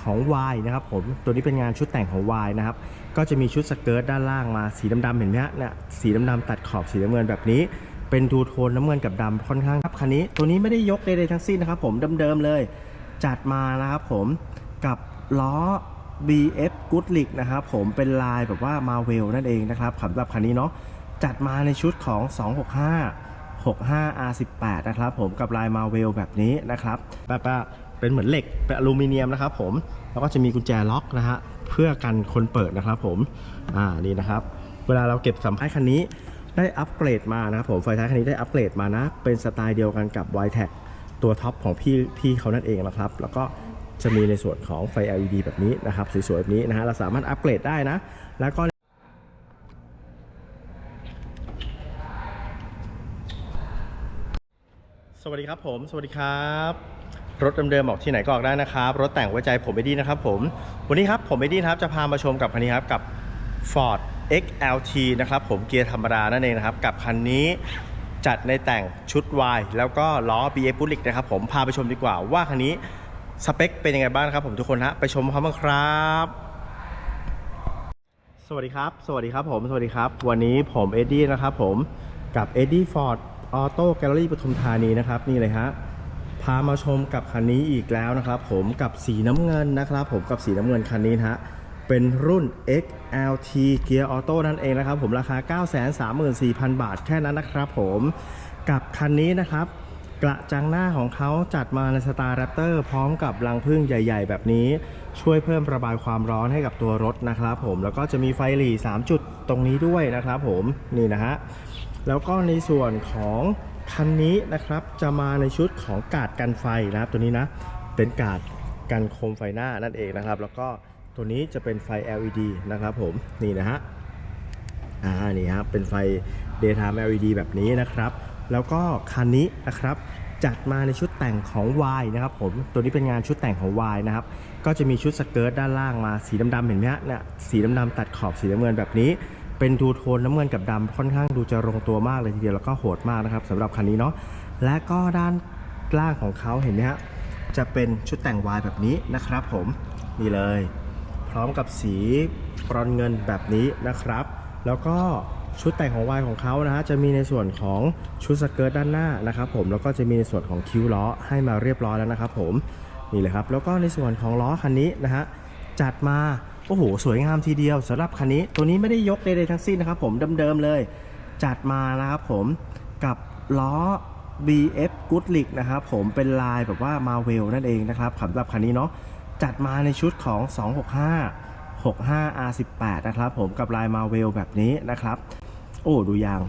ของ Y นะครับผมตัวนี้เป็นงานชุดแต่งของ Y นะครับก็จะมีชุดสเกิร์ตด้านล่างมาสีดำๆเห็นไหมฮะเนี่ยสีดำๆตัดขอบสีน้ำเงินแบบนี้ เป็นทูโทนน้ำเงินกับดำค่อนข้างครับคันนี้ตัวนี้ไม่ได้ยกใดๆทั้งสิ้นนะครับผมเดิมๆเลย จัดมานะครับผมกับล้อ BF Goodlick นะครับผมเป็นลายแบบว่า Marvel นั่นเองนะครับสำหรับคันนี้เนาะจัดมาในชุดของ 265 65 R18 นะครับผมกับลาย Marvel แบบนี้นะครับแบบว่า เป็นเหมือนเหล็กเป็นอลูมิเนียมนะครับผมแล้วก็จะมีกุญแจล็อกนะฮะเพื่อกันคนเปิดนะครับผมอ่านี่นะครับ เวลาเราเก็บสัมภาระคันนี้ได้อัปเกรดมานะครับผมไฟท้ายคันนี้ได้อัปเกรดมานะ เป็นสไตล์เดียวกันกับ y t e c ตัวท็อปของพี่พี่เขานั่นเองนะครับ แล้วก็จะมีในส่วนของไฟ LED แบบนี้นะครับสวยๆแบบนี้นะฮะเราสามารถอัปเกรดได้นะ แล้วก็สวัสดีครับผม สวัสดีครับ รถเดิมๆออกที่ไหนก็ออกได้นะครับ รถแต่งไว้ใจผมเอดีนะครับผม วันนี้ครับผมเอดีครับจะพามาชมกับคันนี้ครับกับ Ford XLT นะครับผมเกียร์ธรรมดานั่นเองนะครับ กับคันนี้จัดในแต่งชุด Y แล้วก็ล้อ BF b u l l i c นะครับผมพาไปชมดีกว่าว่าคันนี้สเปคเป็นยังไงบ้างนะครับผมทุกคนฮะไปชมพร้อมกันครับสวัสดีครับ สวัสดีครับผม สวัสดีครับ วันนี้ผมเอ็ดดี้นะครับผมกับเอ็ดดี้ฟอร์ดออโต้แกลเลอรี่ปทุมธานีนะครับ นี่เลยฮะ พามาชมกับคันนี้อีกแล้วนะครับ ผมกับสีน้ำเงินนะครับ ผมกับสีน้ำเงินคันนี้นะฮะเป็นรุ่น XLT Gear Auto นั่นเองนะครับ ผมราคา 934,000 บาทแค่นั้นนะครับ ผมกับคันนี้นะครับ กระจังหน้าของเขาจัดมาในสไตล์แรปเตอร์พร้อมกับรังพึ่งใหญ่ ๆ แบบนี้ ช่วยเพิ่มระบายความร้อนให้กับตัวรถนะครับ ผมแล้วก็จะมีไฟหลี3จุดตรงนี้ด้วยนะครับ ผมนี่นะฮะแล้วก็ในส่วนของ คันนี้นะครับจะมาในชุดของกาดกันไฟนะครับ ตัวนี้นะเป็นกาดกันโคมไฟหน้านั่นเองนะครับ แล้วก็ตัวนี้จะเป็นไฟ LED นะครับผมนี่นะฮะอ่านี่ครับเป็นไฟ daytime LED แบบนี้นะครับ แล้วก็คันนี้นะครับจัดมาในชุดแต่งของ Y นะครับผมตัวนี้เป็นงานชุดแต่งของ Y นะครับก็จะมีชุดสเกิร์ตด้านล่างมาสีดำๆเห็นไหมฮะเนี่ยสีดำๆตัดขอบสีน้ำเงินแบบนี้ เป็นทูโทนน้ำเงินกับดำค่อนข้างดูจะลงตัวมากเลยทีเดียวแล้วก็โหดมากนะครับสำหรับคันนี้เนาะและก็ด้านล่างของเขาเห็นไหมฮะจะเป็นชุดแต่ง Y แบบนี้นะครับผมนี่เลย พร้อมกับสีบรอนเงินแบบนี้นะครับ แล้วก็ชุดแต่งของวายของเขานะฮะจะมีในส่วนของชุดสเกิร์ตด้านหน้านะครับผมแล้วก็จะมีในส่วนของคิ้วล้อให้มาเรียบร้อยแล้วนะครับผมนี่เลยครับแล้วก็ในส่วนของล้อคันนี้นะฮะจัดมา อ้โห สวยงามทีเดียวสำหรับคันนี้ตัวนี้ไม่ได้ยกใดๆทั้งสิ้นนะครับผมเดิมๆเลย จัดมานะครับผมกับล้อ BF Goodlick นะครับผมเป็นลายแบบว่า Marvel นั่นเองนะครับสำหรับคันนี้เนาะจัดมาในชุดของ 265 65 R18 นะครับผมกับลาย Marvel แบบนี้นะครับ โอ้ดูยาง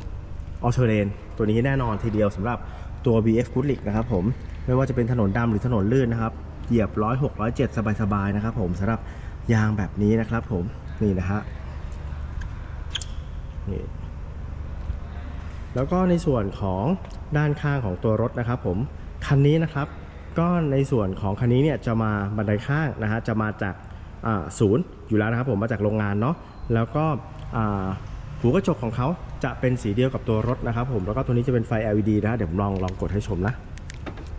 ออเทเรนตัวนี้แน่นอนทีเดียวสำหรับตัว BF Goodlick นะครับผมไม่ว่าจะเป็นถนนดำหรือถนนลื่นนะครับเหยียบ 106 107 สบายๆนะครับผมสำหรับ ยางแบบนี้นะครับผมนี่นะฮะนี่แล้วก็ในส่วนของด้านข้างของตัวรถนะครับผมคันนี้นะครับ ก็ในส่วนของคันนี้เนี่ยจะมาบันไดข้างนะฮะจะมาจากศูนย์อยู่แล้วนะครับผมมาจากโรงงานเนาะแล้วก็หูกระจกของเขาจะเป็นสีเดียวกับตัวรถนะครับผมแล้วก็ตัวนี้จะเป็นไฟ LED นะฮะเดี๋ยวผมลองลองกดให้ชมนะ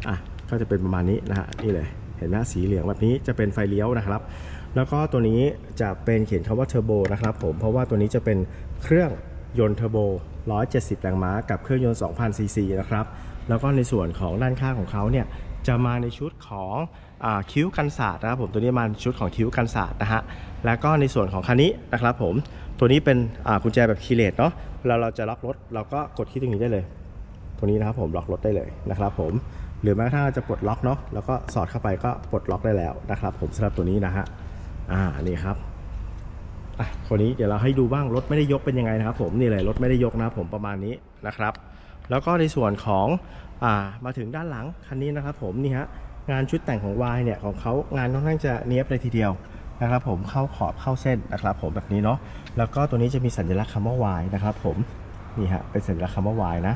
อะก็จะเป็นประมาณนี้นะฮะนี่เลยเห็นไหมสีเหลืองแบบนี้จะเป็นไฟเลี้ยวนะครับ แล้วก็ตัวนี้จะเป็นเขียนคำว่าเทอร์โบนะครับผมเพราะว่าตัวนี้จะเป็นเครื่องยนต์เทอร์โบ 170 แรงม้า กับเครื่องยนต์ 2,000 ซีซีนะครับ แล้วก็ในส่วนของด้านข้างของเขาเนี่ยจะมาในชุดของอคิ้วกันศาสตร์นะครับผมตัวนี้มาในชุดของคิ้วกันศาสตร์นะฮะแล้วก็ในส่วนของคันนี้นะครับผมตัวนี้เป็นกุญแจแบบคีย์เลสเนาะเวลาเราจะล็อกรถเราก็กดที่ตรงนี้ได้เลย ตัวนี้นะครับผมล็อกรถได้เลยนะครับผมหรือแม้กระทั่งจะปลดล็อกเนาะแล้วก็สอดเข้าไปก็ปลดล็อกได้แล้วนะครับผมสำหรับตัวนี้นะฮะ อ่านี่ครับอะคนนี้เดี๋ยวเราให้ดูบ้างรถไม่ได้ยกเป็นยังไงนะครับ ผมนี่เลยรถไม่ได้ยกนะผมประมาณนี้นะครับ แล้วก็ในส่วนของอ่ามาถึงด้านหลังคันนี้นะครับ ผมนี่ฮะงานชุดแต่งของ Y เนี่ยของเขางานค่อนข้างจะเนี้ยบเลยทีเดียวนะครับผมเข้าขอบเข้าเส้นนะครับผมแบบนี้เนาะแล้วก็ตัวนี้จะมีสัญลักษณ์คำว่า Y นะครับผมนี่ฮะเป็นสัญลักษณ์คำว่า Y นะ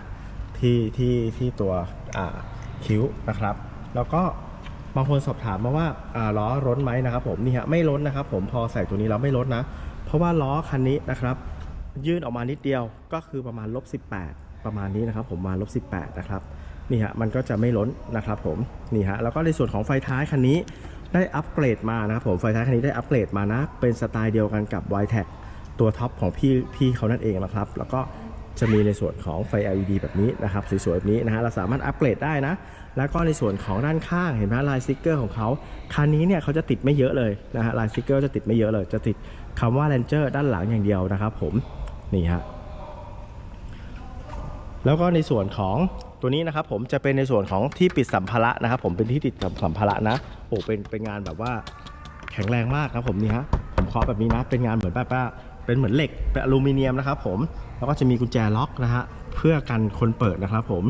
ที่ที่ที่ตัวอ่าคิ้วนะครับ แล้วก็ บางคนสอบถามมาว่าล้อล้นไหมนะครับผมนี่ฮะไม่ล้นนะครับผมพอใส่ตัวนี้แล้วไม่ล้นนะ เพราะว่าล้อคันนี้นะครับ ยื่นออกมานิดเดียวก็คือประมาณลบ18 ประมาณนี้นะครับ ผมมาลบ18นะครับนี่ฮะมันก็จะไม่ล้นนะครับผมนี่ฮะแล้วก็ในส่วนของไฟท้ายคันนี้ได้อัปเกรดมานะครับผมไฟท้ายคันนี้ได้อัปเกรดมานะ เป็นสไตล์เดียวกันกับ y t e c ตัวท็อปของพี่พี่เขานั่นเองนะครับ แล้วก็ จะมีในส่วนของไฟ LED แบบนี้นะครับสวยๆแบบนี้นะฮะเราสามารถอัปเกรดได้นะ แล้วก็ในส่วนของด้านข้างเห็นไหมลายสติกเกอร์ของเขาคันนี้เนี่ยเขาจะติดไม่เยอะเลยนะฮะลายสติกเกอร์จะติดไม่เยอะเลย จะติดคำว่า Ranger ด้านหลังอย่างเดียวนะครับผมนี่ฮะแล้วก็ในส่วนของตัวนี้นะครับผมจะเป็นในส่วนของที่ปิดสัมภาระนะครับผมเป็นที่ติดสัมภาระนะโอ้เป็นเป็นงานแบบว่าแข็งแรงมากครับผมนี่ฮะผมเคาะแบบนี้นะเป็นงานเหมือนแบบว่า เป็นเหมือนเหล็กเป็นอลูมิเนียมนะครับผมแล้วก็จะมีกุญแจล็อกนะฮะเพื่อกันคนเปิดนะครับผม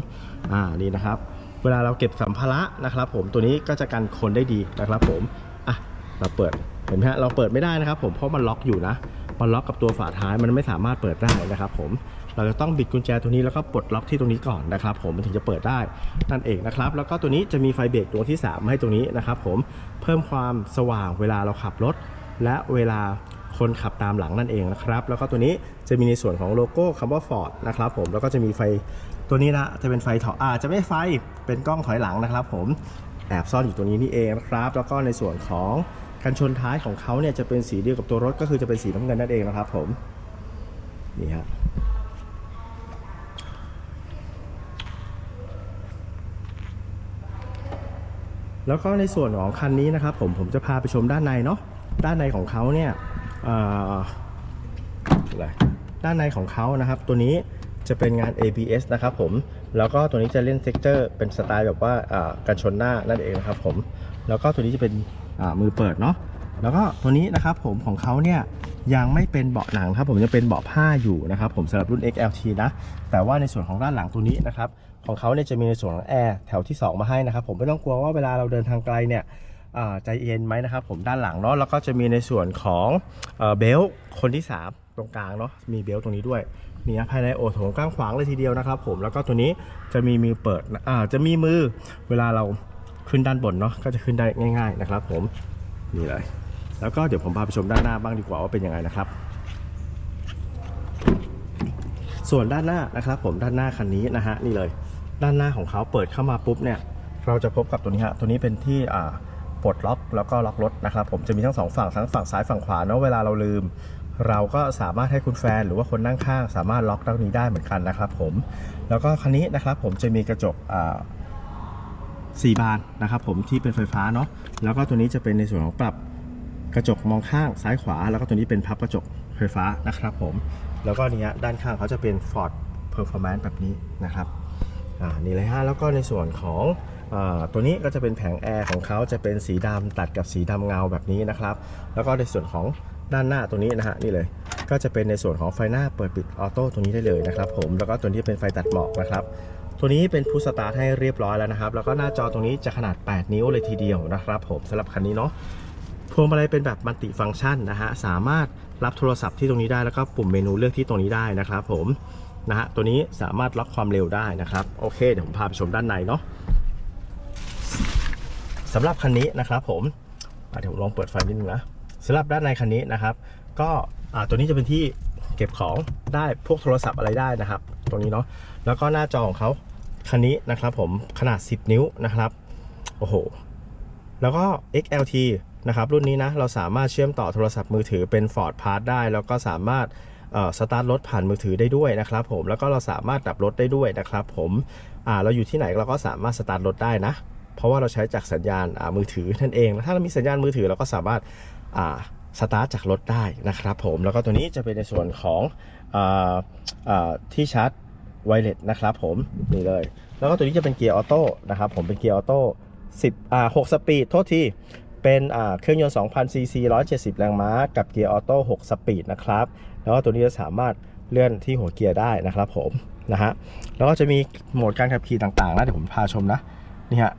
อ่านี่นะครับ เวลาเราเก็บสัมภาระนะครับ ผมตัวนี้ก็จะกันคนได้ดีนะครับ ผมอะเราเปิดเห็นไหมฮะเราเปิดไม่ได้นะครับผมเพราะมันล็อกอยู่นะมันล็อกกับตัวฝาท้ายมันไม่สามารถเปิดได้นะครับ ผมเราจะต้องบิดกุญแจตัวนี้แล้วก็ปลดล็อกที่ตรงนี้ก่อนนะครับ ผมมันถึงจะเปิดได้นั่นเองนะครับ แล้วก็ตัวนี้จะมีไฟเบรกดวงที่ 3 ให้ตรงนี้นะครับ ผมเพิ่มความสว่างเวลาเราขับรถ และเวลา คนขับตามหลังนั่นเองนะครับ แล้วก็ตัวนี้จะมีในส่วนของโลโก้คำว่า Ford นะครับผม แล้วก็จะมีไฟตัวนี้นะ จะเป็นไฟถอยอาจจะไม่ไฟ เป็นกล้องถอยหลังนะครับ ผม แอบซ่อนอยู่ตรงนี้นี่เองนะครับ แล้วก็ในส่วนของกันชนท้ายของเขาเนี่ยจะเป็นสีเดียวกับตัวรถก็คือจะเป็นสีน้ำเงินนั่นเองนะครับ ผม นี่ฮะแล้วก็ในส่วนของคันนี้นะครับผมผมจะพาไปชมด้านในเนาะด้านในของเขาเนี่ย ด้านในของเขานะครับ ตัวนี้จะเป็นงาน ABS นะครับผม แล้วก็ตัวนี้จะเล่นเซกเตอร์เป็นสไตล์แบบว่ากันชนหน้านั่นเองนะครับผม แล้วก็ตัวนี้จะเป็นมือเปิดเนาะ แล้วก็ตัวนี้นะครับผมของเขาเนี่ยยังไม่เป็นเบาะหนังครับผมยังเป็นเบาะผ้าอยู่นะครับผมสำหรับรุ่น XLT นะ แต่ว่าในส่วนของด้านหลังตัวนี้นะครับของเขาเนี่ยจะมีในส่วนของแอร์แถวที่ 2 มาให้นะครับผมไม่ต้องกลัวว่าเวลาเราเดินทางไกลเนี่ย ใจเย็นไหมนะครับผมด้านหลังเนาะแล้วก็จะมีในส่วนของเบลต์คนที่ 3 ตรงกลางเนาะมีเบลต์ตรงนี้ด้วยนี่นะภายในโอโถงกว้างขวางเลยทีเดียวนะครับผมแล้วก็ตัวนี้จะมีมือเปิดอ่าจะมีมือเวลาเราขึ้นด้านบนเนาะก็จะขึ้นได้ง่าย ๆนะครับ ผมนี่เลย แล้วก็เดี๋ยวผมพาไปชมด้านหน้าบ้างดีกว่าว่าเป็นยังไงนะครับส่วนด้านหน้านะครับผมด้านหน้าคันนี้นะฮะนี่เลย ด้านหน้าของเขาเปิดเข้ามาปุ๊บเนี่ย เราจะพบกับตัวนี้ฮะตัวนี้เป็นที่อ่า ปลดล็อกแล้วก็ล็อกรถนะครับ ผมจะมีทั้งสองฝั่งทั้งฝั่งซ้ายฝั่งขวาเนาะเวลาเราลืม เราก็สามารถให้คุณแฟนหรือว่าคนนั่งข้าง สามารถล็อกตรงนี้ได้เหมือนกันนะครับผมแล้วก็คันนี้นะครับผมจะมีกระจกอ่าสี่บานนะครับผมที่เป็นไฟฟ้าเนาะแล้วก็ตัวนี้จะเป็นในส่วนของปรับกระจกมองข้างซ้ายขวา แล้วก็ตัวนี้เป็นพับกระจกไฟฟ้านะครับผมแล้วก็นี่ฮะด้านข้างเขาจะเป็น Ford Performance แบบนี้นะครับอ่านี่เลยฮะแล้วก็ในส่วนของ ตัวนี้ก็จะเป็นแผงแอร์ของเขาจะเป็นสีดำตัดกับสีดำเงาแบบนี้นะครับ แล้วก็ในส่วนของด้านหน้าตัวนี้นะฮะนี่เลย ก็จะเป็นในส่วนของไฟหน้าเปิดปิดออโต้ตัวนี้ได้เลยนะครับผมแล้วก็ตัวนี้เป็นไฟตัดหมอกนะครับตัวนี้เป็นพุสตาร์ทให้เรียบร้อยแล้วนะครับ แล้วก็หน้าจอตรงนี้จะขนาด 8 นิ้วเลยทีเดียวนะครับผมสำหรับคันนี้เนาะพวงมาลัยเป็นแบบมัลติฟังก์ชันนะฮะสามารถรับโทรศัพท์ที่ตรงนี้ได้แล้วก็ปุ่มเมนูเลือกที่ตรงนี้ได้นะครับผมนะฮะตัวนี้สามารถล็อกความเร็วได้นะครับโอเคเดี๋ยวผมพาไปชมด้านในเนาะ สำหรับคันนี้นะครับผมเดี๋ยวผมลองเปิดไฟนิดนึงนะสำหรับด้านในคันนี้นะครับ ก็ตัวนี้จะเป็นที่เก็บของได้พวกโทรศัพท์อะไรได้นะครับ ตรงนี้เนาะแล้วก็หน้าจอของเขาคันนี้นะครับผมขนาด 10 นิ้วนะครับโอ้โหแล้วก็ XLT นะครับรุ่นนี้นะเราสามารถเชื่อมต่อโทรศัพท์มือถือเป็น Ford Pass ได้ แล้วก็สามารถสตาร์ทรถผ่านมือถือได้ด้วยนะครับผมแล้วก็เราสามารถดับรถได้ด้วยนะครับผมเราอยู่ที่ไหนเราก็สามารถสตาร์ทรถได้นะ เพราะว่าเราใช้จากสัญญาณมือถือนั่นเองแล้วถ้าเรามีสัญญาณมือถือเราก็สามารถสตาร์ทจากรถได้นะครับผมแล้วก็ตัวนี้จะเป็นในส่วนของออที่ชาร์จไวเลสนะครับผมนี่เลย แล้วก็ตัวนี้จะเป็นเกียร์ออโต้นะครับผมเป็นเกียร์ออโต้10อ่า6สปีดโทษทีเป็นเครื่องยนต์2,000ซีซี170 แรงม้า กับเกียร์ออโต้ 6 สปีดนะครับ แล้วก็ตัวนี้จะสามารถเลื่อนที่หัวเกียร์ได้นะครับผม นะฮะ แล้วก็จะมีโหมดการขับขี่ต่างๆนะเดี๋ยวผมพาชมนะ นี่ฮะ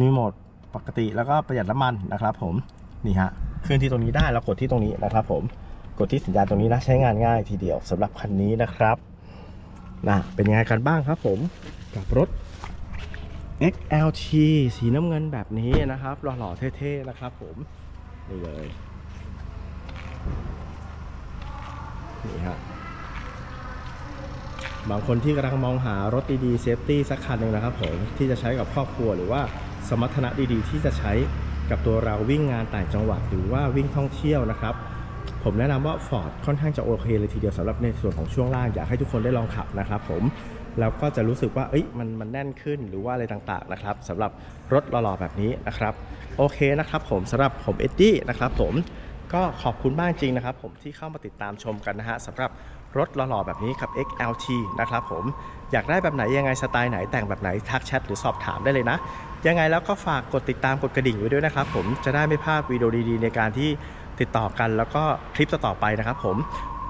มีโหมดปกติแล้วก็ประหยัดน้ำมันนะครับผมนี่ฮะเคลื่อนที่ตรงนี้ได้แล้วกดที่ตรงนี้นะครับผมกดที่สัญญาณตรงนี้นะใช้งานง่ายทีเดียวสำหรับคันนี้นะครับนะเป็นยังไงกันบ้างครับผมกับรถ XLT สีน้ำเงินแบบนี้นะครับหล่อๆเท่ๆนะครับผมนี่เลยนี่ฮะ บางคนที่กำลังมองหารถดีๆเซฟตี้สักคันหนึ่งนะครับผมที่จะใช้กับครอบครัวหรือว่าสมรรถนะดีๆ ที่จะใช้กับตัวเราวิ่งงานต่างจังหวัดหรือว่าวิ่งท่องเที่ยวนะครับผมแนะนำว่า Ford ค่อนข้างจะโอเคเลยทีเดียวสำหรับในส่วนของช่วงล่างอยากให้ทุกคนได้ลองขับนะครับผมแล้วก็จะรู้สึกว่าเอ้ยมันมันแน่นขึ้นหรือว่าอะไรต่างๆนะครับสำหรับรถหล่อๆแบบนี้นะครับโอเคนะครับผมสำหรับผมเอ็ดดี้นะครับผมก็ขอบคุณมากจริงนะครับผมที่เข้ามาติดตามชมกันนะฮะสำหรับ รถหล่อๆแบบนี้กับ XLT นะครับผมอยากได้แบบไหนยังไงสไตล์ไหนแต่งแบบไหนทักแชทหรือสอบถามได้เลยนะ ยังไงแล้วก็ฝากกดติดตามกดกระดิ่งไว้ด้วยนะครับผมจะได้ไม่พลาดวิดีโอดีๆ ในการที่ติดต่อกันแล้วก็คลิปต่อๆไปนะครับผม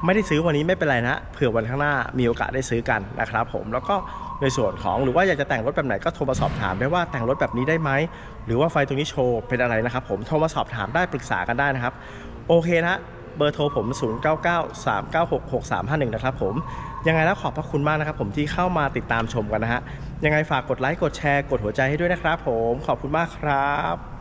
ไม่ได้ซื้อวันนี้ไม่เป็นไรนะ เผื่อวันข้างหน้ามีโอกาสได้ซื้อกันนะครับผมแล้วก็ในส่วนของหรือว่าอยากจะแต่งรถแบบไหนก็โทรมาสอบถามได้ว่าแต่งรถแบบนี้ได้ไหมหรือว่าไฟตรงนี้โชว์เป็นอะไรนะครับผมโทรมาสอบถามได้ปรึกษากันได้นะครับ โอเคนะ เบอร์โทรผม 0993966351 นะครับผม ยังไงแล้วขอบพระคุณมากนะครับผมที่เข้ามาติดตามชมกันนะฮะ ยังไงฝากกดไลค์ กดแชร์ กดหัวใจให้ด้วยนะครับผม ขอบคุณมากครับ